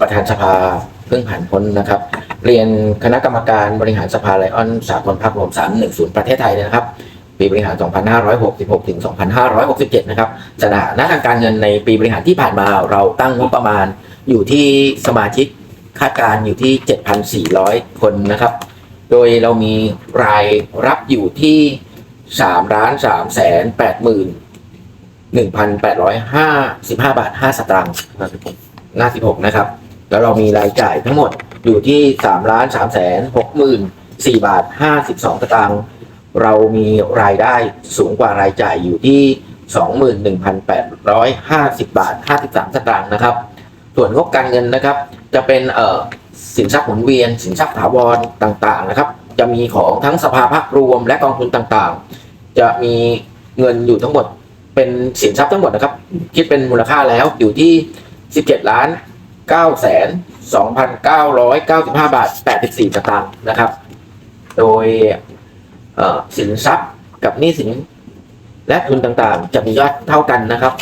ประธานสภาเพิ่งผ่านพ้นนะครับ เรียนคณะกรรมการบริหารสภาไลออนสากลภาครวม 310 ประเทศไทยนะครับ ปีบริหาร 2566 ถึง 2567 นะครับสถานะทางการเงินในปีบริหารที่ผ่านมาเราตั้งงบประมาณอยู่ที่สมาชิกคาดการอยู่ที่ 7,400 คนนะครับ โดยเรามีรายรับอยู่ที่3ล้าน3แสน8หมื่น1,855 บาท 5 สตางค์ หน้า 16 นะครับ แล้วเรามีรายจ่ายทั้งหมดอยู่ที่3ล้าน3แสน6หมื่น4บาท 52 สตางค์เรามีรายได้สูงกว่ารายจ่ายอยู่ที่ 21,850 บาท 53 สตางค์นะครับ ส่วนงบการเงินนะครับ จะเป็นเอ่อสินทรัพย์หมุนเวียน สินทรัพย์ถาวรต่างๆนะครับ จะมีของทั้งสภาภาครวมและกองทุนต่างๆ จะมีเงินอยู่ทั้งหมดเป็นสินทรัพย์ทั้งหมดนะครับ คิดเป็นมูลค่าแล้วอยู่ที่ 17ล้าน9แสน2,995บาท84สตางค์นะครับ โดยสินทรัพย์กับหนี้สินและทุนต่างๆ จะมียอดเท่ากันนะครับ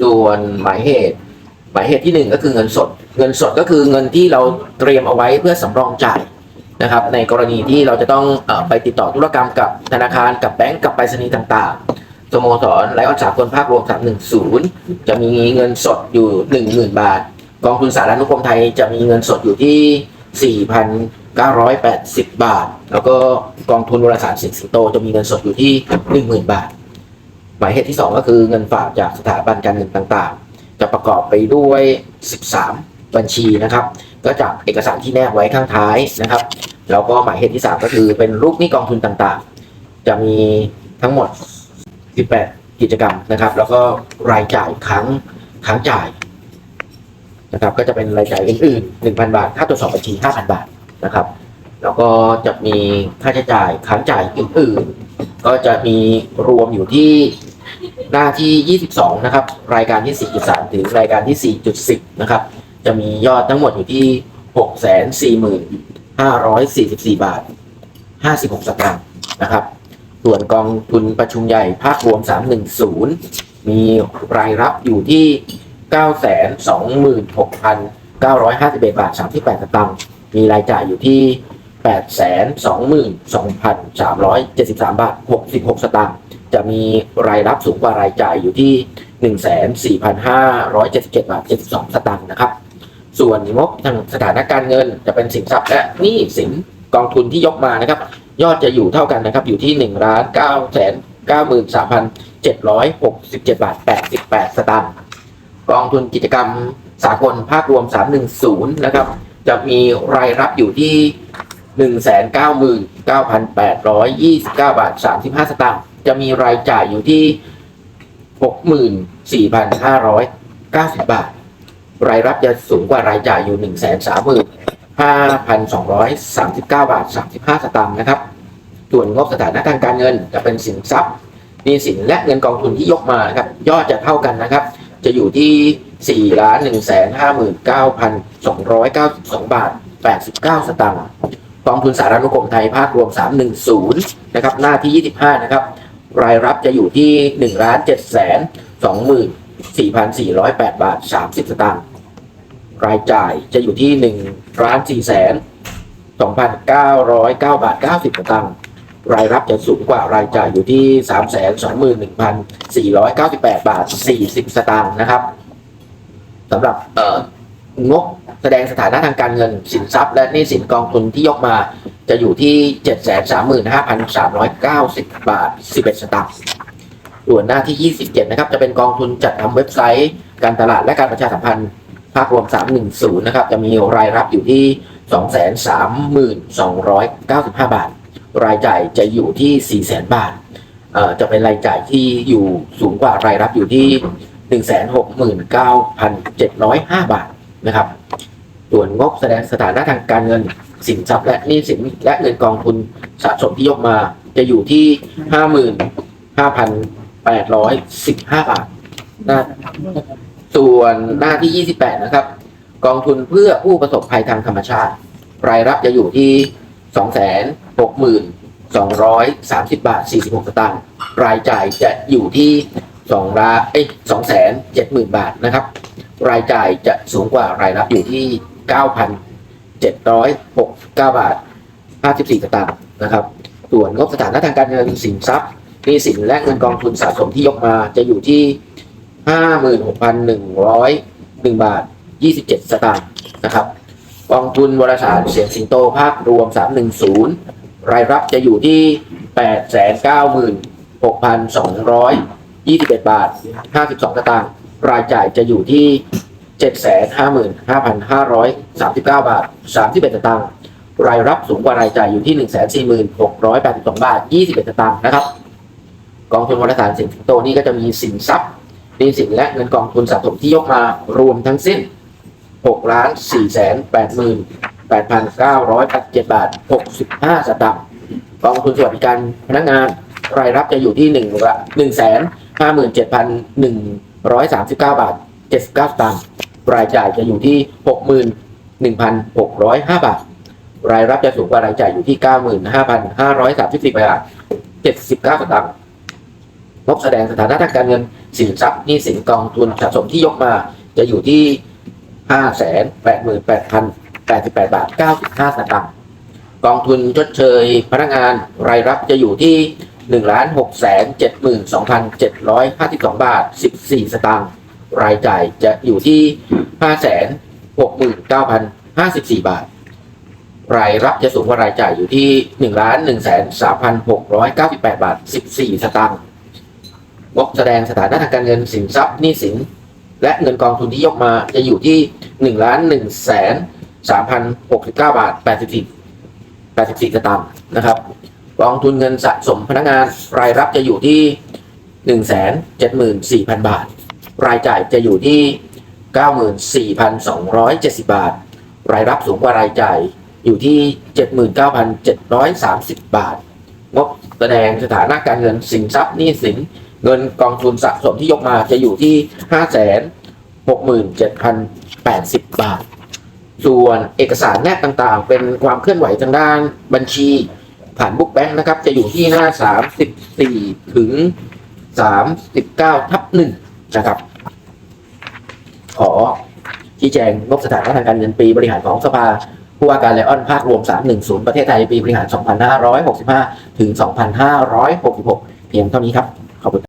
ส่วนหมายเหตุ หมายเหตุที่หนึ่งก็คือเงินสด เงินสดก็คือเงินที่เราเตรียมเอาไว้เพื่อสำรองจ่ายนะครับ ในกรณีที่เราจะต้องอไปติดต่อธุรกรรมกับธนาคารกับแบงก์กับไปรษณีย์ต่างๆ สโมสรไลออนสากลภาครวม 310 จะมีเงินสดอยู่ 10,000 บาท กองทุนสาธารณูปโภคไทยจะมีเงินสดอยู่ที่ 4,980 บาท แล้วก็กองทุนวารสารสิงสิงโตจะมีเงินสดอยู่ที่ 10,000 บาท หมายเหตุที่ 2 ก็คือเงินฝากจากสถาบันการเงินต่างๆ จะประกอบไปด้วย 13 บัญชีนะครับ ก็จากเอกสารที่แนบไว้ข้างท้ายนะครับ แล้วก็หมายเหตุที่ 3 ก็คือเป็นรูปหนี้กองทุนต่างๆ จะมีทั้งหมด 18 กิจกรรมนะครับ แล้วก็รายจ่ายครั้งครั้งจ่ายนะครับก็จะเป็นรายจ่ายอื่นๆ1,000 บาท ค่าตรวจสอบบัญชี 5,000 บาทนะครับ แล้วก็จะมีค่าใช้จ่ายค้างจ่ายอื่นๆ ก็จะมีรวมอยู่ที่หน้าที่ 22 นะครับ รายการที่ 4.3 ถึงรายการที่ 4.10 นะครับ จะมียอดทั้งหมดอยู่ที่ 644,544 บาท 56 สตางค์นะครับ ส่วนกองทุนประชุมใหญ่ภาครวม 310 มีรายรับอยู่ที่ 926,951 บาท 38 สตางค์ มีรายจ่ายอยู่ที่ 822,373 บาท 66 สตางค์ จะมีรายรับสูงกว่ารายจ่ายอยู่ที่ 14,577 บาท 72 สตางค์นะครับ ส่วนงบทางสถานการเงินจะเป็นสินทรัพย์และหนี้สินกองทุนที่ยกมานะครับ ยอดจะอยู่เท่ากันนะครับ อยู่ที่หนึ่งล้านเก้าแสนเก้าหมื่นสามพันเจ็ดร้อยหกสิบเจ็ดบาทแปดสิบแปดสตางค์กองทุนกิจกรรมสากลภาครวมสามหนึ่งศูนย์นะครับ จะมีรายรับอยู่ที่หนึ่งแสนเก้าหมื่นเก้าพันแปดร้อยยี่สิบเก้าบาทสามสิบห้าสตางค์จะมีรายจ่ายอยู่ที่หกหมื่นสี่พันห้าร้อยเก้าสิบบาท รายรับจะสูงกว่ารายจ่ายอยู่หนึ่งแสนสามหมื่น 5,239 บาท 35 สตางค์นะครับ ส่วนงบสถานะทางการเงินจะเป็นสินทรัพย์หนี้สินและเงินกองทุนที่ยกมาครับ ยอดจะเท่ากันนะครับ จะอยู่ที่4ล้าน1แสน59,292 บาท 89 สตางค์กองทุนสาธารณูปโภคไทยภาครวม 310 นะครับ หน้าที่ 25 นะครับ รายรับจะอยู่ที่1ล้าน7แสน24,408 บาท 30 สตางค์ รายจ่ายจะอยู่ที่1ล้าน4แสน2,909บาท90สตางค์รายรับจะสูงกว่ารายจ่ายอยู่ที่ 321,498 บาท 40 สตางค์นะครับสำหรับเอ่องบแสดงสถานะทางการเงินสินทรัพย์และหนี้สินกองทุนที่ยกมาจะอยู่ที่ 735,390 บาท 11 สตางค์ส่วนหน้าที่ 27 นะครับ จะเป็นกองทุนจัดทำเว็บไซต์ การตลาดและการประชาสัมพันธ์าครวม 310 นะครับ จะมีรายรับอยู่ที่ 232,295 บาท รายจ่ายจะอยู่ที่ 400,000 บาทเอ่อจะเป็นรายจ่ายที่อยู่สูงกว่ารายรับอยู่ที่ 169,705 บาทนะครับ ส่วนงบแสดงสถานะทางการเงินสินทรัพย์และหนี้สินและเงินกองทุนสะสมที่ยกมาจะอยู่ที่ 55,815 บาทนะ ส่วนหน้าที่ 28 นะครับ กองทุนเพื่อผู้ประสบภัยทางธรรมชาติ รายรับจะอยู่ที่ 260,230 บาท 46 สตางค์รายจ่ายจะอยู่ที่2ล้านเอ้ย270,000 บาทนะครับ รายจ่ายจะสูงกว่ารายรับอยู่ที่ 9,769 บาท 54 สตางค์นะครับ ส่วนงบสถานะทางการเงินสินทรัพย์หนี้สินและเงินกองทุนสะสมที่ยกมาจะอยู่ที่ ห้าหมื่นหกพันหนึ่งร้อยหนึ่งบาทยี่สิบเจ็ดสตางค์นะครับกองทุนวรสารเสียงสิงโตภาครวมสามหนึ่งศูนย์รายรับจะอยู่ที่แปดแสนเก้าหมื่นหกพันสองร้อยยี่สิบเอ็ดบาทห้าสิบสองสตางค์รายจ่ายจะอยู่ที่เจ็ดแสนห้าหมื่นห้าพันห้าร้อยสามสิบเก้าบาทสามสิบเอ็ดสตางค์รายรับสูงกว่ารายจ่ายอยู่ที่หนึ่งแสนสี่หมื่นหกร้อยแปดสิบสองบาทยี่สิบเอ็ดสตางค์นะครับ กองทุนวรสารสิงโตนี่ก็จะมีสินทรัพย์ นี้สินและเงินกองทุนสะสมที่ยกมารวมทั้งสิ้น6ล้าน4แสน8หมื่น8,987 บาท 65 สตางค์กองทุนสวัสดิการพนักงานรายรับจะอยู่ที่1ละ1แสน57,139 บาท 79 สตางค์รายจ่ายจะอยู่ที่ 61,605 บาท รายรับจะสูงกว่ารายจ่ายอยู่ที่ 95,534 บาท 79 สตางค์ งบแสดงสถานะทางการเงินสินทรัพย์หนี้สินกองทุนสะสมที่ยกมาจะอยู่ที่ห้าแสนแปดหมื่นแปดพันแปดสิบแปดบาทเก้าสิบห้าสตางค์กองทุนชดเชยพนักงานรายรับจะอยู่ที่หนึ่งล้านหกแสนเจ็ดหมื่นสองพันเจ็ดร้อยห้าสิบสองบาทสิบสี่สตางค์รายจ่ายจะอยู่ที่ห้าแสนหกหมื่นเก้าพันห้าสิบสี่บาท รายรับจะสูงกว่ารายจ่ายอยู่ที่หนึ่งล้านหนึ่งแสนสามพันหกร้อยเก้าสิบแปดบาทสิบสี่สตางค์ งบแสดงสถานะทางการเงินสินทรัพย์หนี้สิน และเงินกองทุนที่ยกมาจะอยู่ที่หนึ่งล้านหนึ่งแสนสามพันหกสิบเก้าบาทแปดสิบสี่แปดสิบสี่สตางค์นะครับกองทุนเงินสะสมพนักงานรายรับจะอยู่ที่หนึ่งแสนเจ็ดหมื่นสี่พันบาท รายจ่ายจะอยู่ที่เก้าหมื่นสี่พันสองร้อยเจ็ดสิบาท รายรับสูงกว่ารายจ่ายอยู่ที่เจ็ดหมื่นเก้าพันเจ็ดร้อยสามสิบบาท งบแสดงสถานะการเงินสินทรัพย์หนี้สิน เงินกองทุนสะสมที่ยกมาจะอยู่ที่ห้าแสน67,080 บาท ส่วนเอกสารแนบต่างๆ เป็นความเคลื่อนไหวทางด้านบัญชีผ่านบุ๊กแบงค์นะครับ จะอยู่ที่หน้า 34 ถึง 39 ทับหนึ่งนะครับ ขอชี้แจงงบสถานะทางการเงินปีบริหารของสภาผู้ว่าการไลออนภาครวม 310 ประเทศไทยปีบริหาร 2565 ถึง 2566 เพียงเท่านี้ครับ